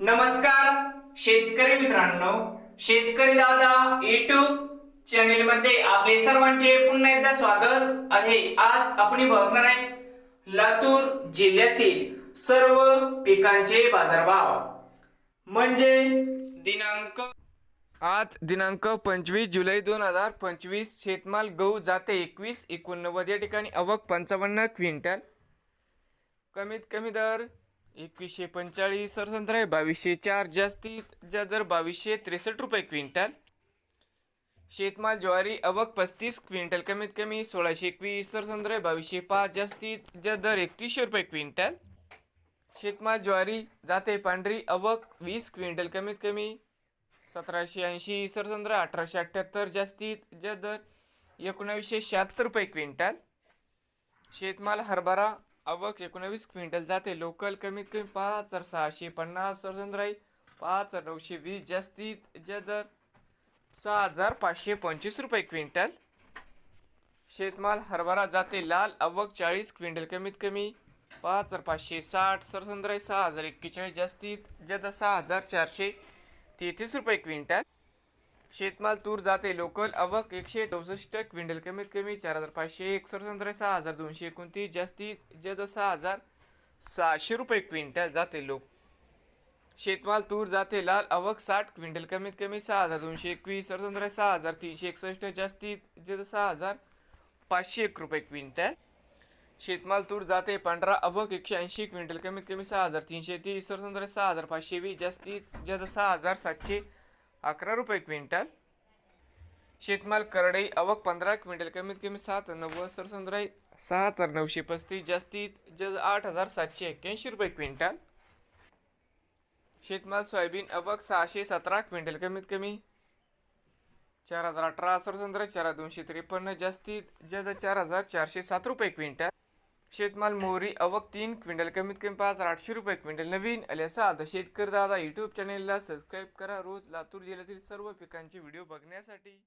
नमस्कार शेतकरी मित्रांनो. शेतकरी दादा युट्यूब चॅनेल मध्ये आपले सर्वांचे पुन्हा एकदा स्वागत आहे. आज आपण बघणार आहे लातूर जिल्ह्यातील सर्व पिकांचे बाजारभाव. म्हणजे दिनांक आज दिनांक पंचवीस जुलै दोन हजार पंचवीस शेतमाल गहू जाते एकवीस एकोणनव्वद या ठिकाणी अवक पंचावन्न क्विंटल. कमीत कमी दर एकवीसशे पंचेचाळीस सरसंत्र आहे बावीसशे चार जास्तीत जा दर बावीसशे त्रेसष्ट रुपये क्विंटल. शेतमाल ज्वारी अवक पस्तीस क्विंटल कमीत कमी सोळाशे एकवीस सरसंत्र आहे बावीसशे पाच जास्तीत जा दर एकतीसशे रुपये क्विंटल. शेतमाल ज्वारी जाते पांढरी अवक वीस क्विंटल कमीत कमी सतराशे ऐंशी सरसंत्र अठराशे अठ्ठ्याहत्तर जास्तीत जा दर एकोणावीसशे शहात्तर रुपये क्विंटल. शेतमाल हरभरा अवक एकोणावीस क्विंटल जाते. लोकल कमीत कमी पाच हजार सहाशे पन्नास सरसंत्र पाच हजार नऊशे वीस जास्तीत ज्या दर सहा हजार पाचशे पंचवीस रुपये क्विंटल. शेतमाल हरभरा जाते. लाल अवक चाळीस क्विंटल कमीत कमी पाच हजार पाचशे साठ सरसंत्र सहा हजार एक्केचाळीस जास्तीत जादा सहा हजार चारशे तेहतीस रुपये क्विंटल. शेतमाल तूर जाते लोकल आवक एकशे चौसष्ट क्विंटल कमीत कमी चार हजार पाचशे एक सहा हजार दोनशे एकोणतीस जास्तीत जास्त सहा हजार सहाशे रुपये क्विंटल जाते लोक. शेतमाल तूर जाते लाल आवक साठ क्विंटल कमीत कमी सहा हजार दोनशे एकवीस सरसंत्र सहा हजार तीनशे एकसष्ट जास्तीत जे सहा हजार पाचशे एक रुपये क्विंटल. शेतमाल तूर जाते पांढरा अवक एकशे ऐंशी क्विंटल कमीत कमी सहा हजार तीनशे तीस सरसंत्र सहा हजार पाचशे वीस जास्तीत जास्त सहा हजार सातशे अकरा रुपये क्विंटल. शेतमाल करडई आवक पंधरा क्विंटल कमीत कमी सात नव्वद सरसंद्राई सहा हजार नऊशे पस्तीस जास्तीत जास्त आठ हजार सातशे एक्क्याऐंशी रुपये क्विंटल. शेतमाल सोयाबीन अवक सहाशे सतरा क्विंटल कमीत कमी चार हजार अठरा सरसंद्राई चार दोनशे त्रेपन्न जास्तीत जास्त चार हजार चारशे सात रुपये क्विंटल. शेतमाल मोहरी अवक तीन क्विंटल कमीत कमी पाच हजार आठशे रुपये क्विंटल नवीन आले असाल तर शेतकरी दादा यूट्यूब चॅनेलला सबस्क्राईब करा. रोज लातूर जिल्ह्यातील सर्व पिकांचे व्हिडिओ बघण्यासाठी.